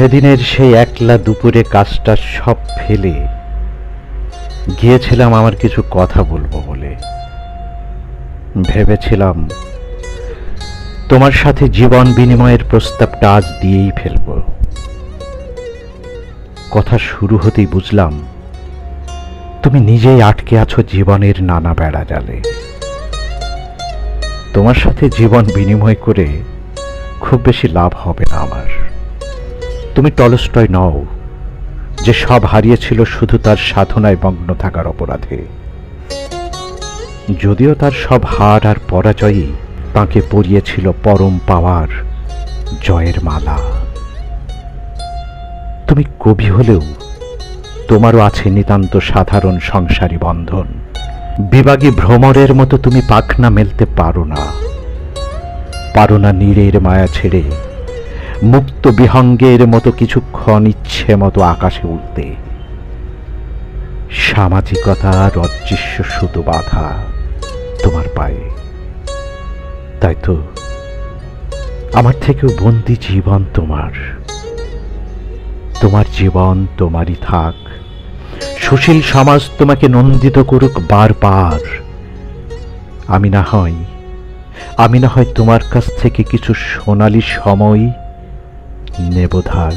সেদিনের সেই একলা দুপুরে কাজটা সব ফেলে গিয়েছিলাম আমার কিছু কথা বলব বলে। ভেবেছিলাম, তোমার সাথে জীবন বিনিময়ের প্রস্তাবটা আজ দিয়েই ফেলব। কথা শুরু হতেই বুঝলাম, তুমি নিজেই আটকে আছো জীবনের নানা বেড়া জালে। তোমার সাথে জীবন বিনিময় করে খুব বেশি লাভ হবে না আমার। তুমি টলস্টয় নও, যে সব হারিয়েছিল শুধু তার সাধনায় মগ্ন থাকার অপরাধে। যদিও তার সব হার আর পরাজয়ই তাকে পরিয়েছিল পরম পাওয়ার জয়ের মালা। তুমি কবি হলেও তোমারও আছে নিতান্ত সাধারণ সংসারী বন্ধন। বিবাগী ভ্রমরের মতো তুমি পাখনা মেলতে পারো না। পারো না নীরের মায়া ছেড়ে মুক্ত বিহঙ্গের মতো কিছুক্ষণ ইচ্ছে মতো আকাশে উঠতে সামাজিকতা অদৃশ্য সুতো বাধা তোমার পায়ে। তাই তো আমার থেকেও বন্দি জীবন তোমার। তোমার জীবন তোমারই থাক। সুশীল সমাজ তোমাকে নন্দিত করুক বারবার। আমি না হয়, আমি না হয় তোমার কাছ থেকে কিছু সোনালি সময় নেব ধার